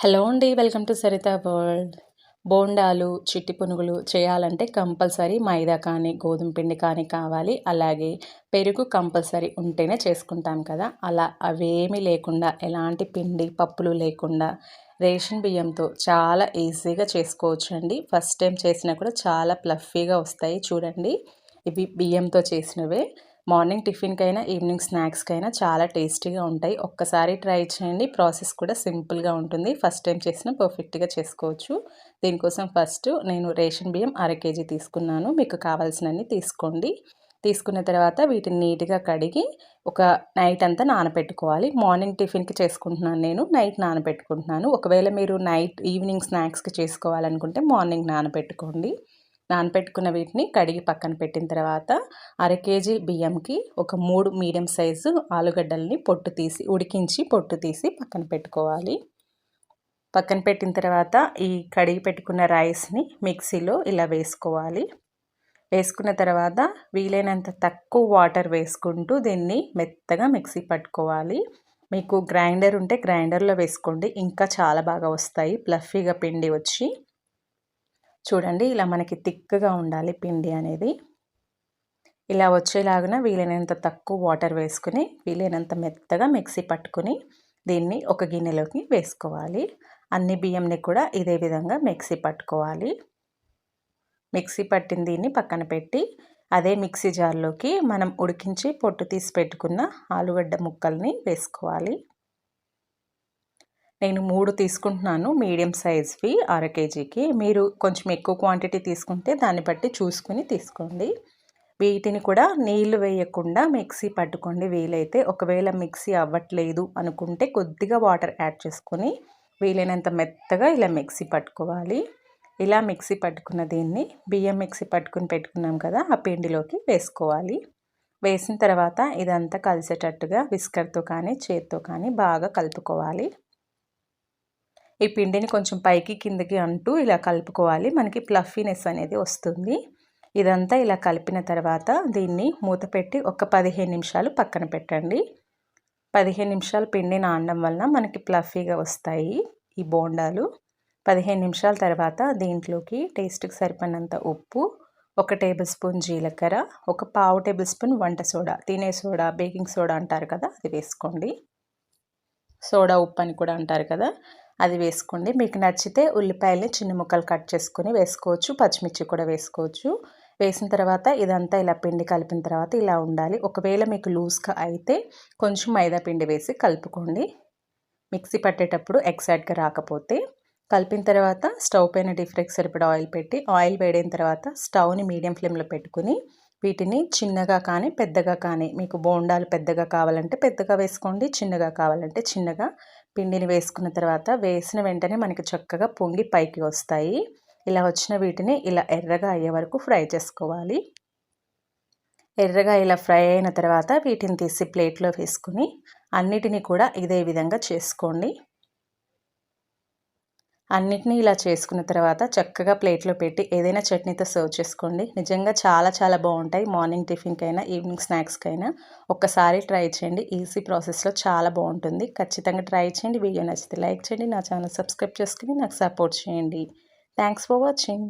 Hello అండి welcome to Saritha world. బోండాలు చిట్టి పునుగులు చేయాలంటే కంపల్సరీ మైదా కానీ గోధుమ పిండి కానీ కావాలి. అలాగే పెరుగు కంపల్సరీ ఉంటేనే చేసుకుంటాం కదా. అలా అవేమీ లేకుండా ఎలాంటి పిండి పప్పులు లేకుండా రేషన్ బియ్యంతో చాలా ఈజీగా చేసుకోవచ్చు అండి ఫస్ట్ టైం చేసినా కూడా చాలా ప్లఫీగా వస్తాయి. చూడండి ఇవి బియ్యంతో చేసినవే. మార్నింగ్ టిఫిన్కైనా ఈవినింగ్ స్నాక్స్కైనా చాలా టేస్టీగా ఉంటాయి. ఒక్కసారి ట్రై చేయండి. ప్రాసెస్ కూడా సింపుల్గా ఉంటుంది. ఫస్ట్ టైం చేసినా పర్ఫెక్ట్గా చేసుకోవచ్చు. దీనికోసం ఫస్ట్ నేను రేషన్ బియ్యం అర కేజీ తీసుకున్నాను. మీకు కావాల్సినన్ని తీసుకోండి. తీసుకున్న తర్వాత వీటిని నీట్గా కడిగి ఒక నైట్ అంతా నానబెట్టుకోవాలి మార్నింగ్ టిఫిన్కి చేసుకుంటున్నాను నేను. నైట్ నానబెట్టుకుంటున్నాను ఒకవేళ మీరు నైట్ ఈవినింగ్ స్నాక్స్కి చేసుకోవాలనుకుంటే మార్నింగ్ నానబెట్టుకోండి నానపెట్టుకున్న వీటిని కడిగి పక్కన పెట్టిన తర్వాత అర కేజీ బియ్యంకి ఒక మూడు మీడియం సైజు ఆలుగడ్డల్ని పొట్టు తీసి ఉడికించి పొట్టు తీసి పక్కన పెట్టుకోవాలి. పక్కన పెట్టిన తర్వాత ఈ కడిగి పెట్టుకున్న రైస్ని మిక్సీలో ఇలా వేసుకోవాలి. వేసుకున్న తర్వాత వీలైనంత తక్కువ వాటర్ వేసుకుంటూ దీన్ని మెత్తగా మిక్సీ పట్టుకోవాలి. మీకు గ్రైండర్ ఉంటే గ్రైండర్లో వేసుకోండి. ఇంకా చాలా బాగా వస్తాయి. ప్లఫీగా పిండి వచ్చి చూడండి ఇలా మనకి థిక్గా ఉండాలి పిండి అనేది. ఇలా వచ్చేలాగా వీలైనంత తక్కువ వాటర్ వేసుకుని వీలైనంత మెత్తగా మిక్సీ పట్టుకుని దీన్ని ఒక గిన్నెలోకి వేసుకోవాలి. అన్ని బియ్యంని కూడా ఇదే విధంగా మిక్సీ పట్టుకోవాలి. మిక్సీ పట్టిన దీన్ని పక్కన పెట్టి అదే మిక్సీ జార్లోకి మనం ఉడికించి పొట్టు తీసి పెట్టుకున్న ఆలుగడ్డ ముక్కల్ని వేసుకోవాలి. నేను మూడు తీసుకుంటున్నాను మీడియం సైజ్వి అర కేజీకి. మీరు కొంచెం ఎక్కువ క్వాంటిటీ తీసుకుంటే దాన్ని బట్టి చూసుకుని తీసుకోండి. వీటిని కూడా నీళ్ళు వేయకుండా మిక్సీ పట్టుకోండి. వీలైతే ఒకవేళ మిక్సీ అవ్వట్లేదు అనుకుంటే కొద్దిగా వాటర్ యాడ్ చేసుకొని వీలైనంత మెత్తగా ఇలా మిక్సీ పట్టుకోవాలి. ఇలా మిక్సీ పట్టుకున్న దీన్ని బియ్యం మిక్సీ పట్టుకుని పెట్టుకున్నాం కదా ఆ పిండిలోకి వేసుకోవాలి. వేసిన తర్వాత ఇదంతా కలిసేటట్టుగా విస్కర్తో కానీ చేత్తో కానీ బాగా కలుపుకోవాలి. ఈ పిండిని కొంచెం పైకి కిందకి అంటూ ఇలా కలుపుకోవాలి. మనకి ప్లఫీనెస్ అనేది వస్తుంది. ఇదంతా ఇలా కలిపిన తర్వాత దీన్ని మూత పెట్టి ఒక పదిహేను నిమిషాలు పక్కన పెట్టండి. పదిహేను నిమిషాలు పిండి నానడం వలన మనకి ప్లఫీగా వస్తాయి ఈ బోండాలు. పదిహేను నిమిషాల తర్వాత దీంట్లోకి టేస్ట్కి సరిపడినంత ఉప్పు ఒక టేబుల్ స్పూన్ జీలకర్ర ఒక పావు టేబుల్ స్పూన్ వంట సోడా తినే సోడా బేకింగ్ సోడా అంటారు కదా అది వేసుకోండి. సోడా ఉప్పు అని కూడా అంటారు కదా. అది వేసుకోండి. మీకు నచ్చితే ఉల్లిపాయల్ని చిన్న ముక్కలు కట్ చేసుకొని వేసుకోవచ్చు. పచ్చిమిర్చి కూడా వేసుకోవచ్చు. వేసిన తర్వాత ఇదంతా ఇలా పిండి కలిపిన తర్వాత ఇలా ఉండాలి. ఒకవేళ మీకు లూజ్గా అయితే కొంచెం మైదా పిండి వేసి కలుపుకోండి. మిక్సీ పట్టేటప్పుడు ఎగ్జాక్ట్గా రాకపోతే కలిపిన తర్వాత స్టవ్ పైన డిఫ్రెక్స్ సరిపడా ఆయిల్ పెట్టి ఆయిల్ వేడిన తర్వాత స్టవ్ని మీడియం ఫ్లేమ్లో పెట్టుకుని వీటిని చిన్నగా కానీ పెద్దగా కానీ మీకు బోండాలు పెద్దగా కావాలంటే పెద్దగా వేసుకోండి చిన్నగా కావాలంటే చిన్నగా పిండిని వేసుకున్న తర్వాత వేసిన వెంటనే మనకి చక్కగా పొంగి పైకి వస్తాయి. ఇలా వచ్చిన వీటిని ఇలా ఎర్రగా అయ్యే వరకు ఫ్రై చేసుకోవాలి. ఎర్రగా ఇలా ఫ్రై అయిన తర్వాత వీటిని తీసి ప్లేట్లో వేసుకుని అన్నిటినీ కూడా ఇదే విధంగా చేసుకోండి. అన్నిటినీ ఇలా చేసుకున్న తర్వాత చక్కగా ప్లేట్లో పెట్టి ఏదైనా చట్నీతో సర్వ్ చేసుకోండి. నిజంగా చాలా చాలా బాగుంటాయి. మార్నింగ్ టిఫిన్కైనా ఈవినింగ్ స్నాక్స్కైనా ఒక్కసారి ట్రై చేయండి. ఈజీ ప్రాసెస్లో చాలా బాగుంటుంది. ఖచ్చితంగా ట్రై చేయండి. వీడియో నచ్చితే లైక్ చేయండి. నా ఛానల్ సబ్స్క్రైబ్ చేసుకుని నాకు సపోర్ట్ చేయండి. Thanks for watching.